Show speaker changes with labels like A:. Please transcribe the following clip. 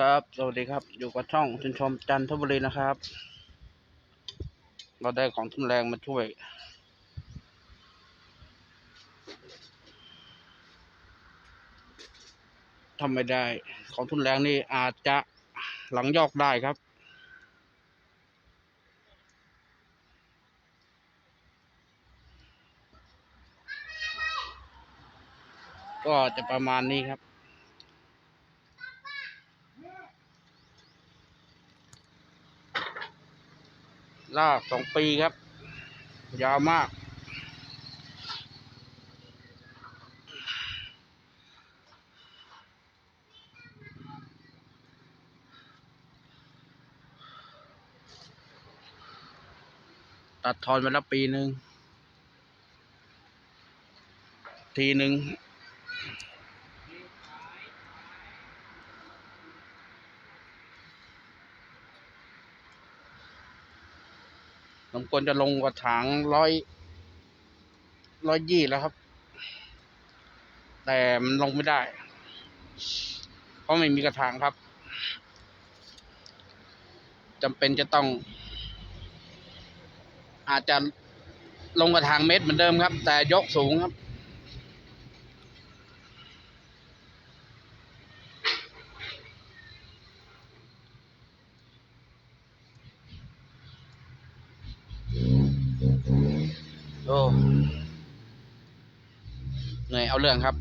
A: ครับ สวัสดีครับ อยู่กับช่องชุนชมจันทบุรีนะครับ เราได้ของทุนแรงมาช่วย ทำไม่ได้ ของทุนแรงนี่อาจจะหลังยอกได้ครับ ก็จะประมาณนี้ครับ ลากสองปีครับ ยาวมาก ตัดทอนไปแล้วปีหนึ่งทีหนึ่ง สมควรจะลงกระถางร้อยร้อยยี่แล้วครับ แต่มันลงไม่ได้ เพราะไม่มีกระถางครับจำเป็นจะต้อง อาจจะลงกระถางเม็ดเหมือนเดิมครับ แต่ยกสูงครับ โอ้เหนื่อยเอาเรื่องครับ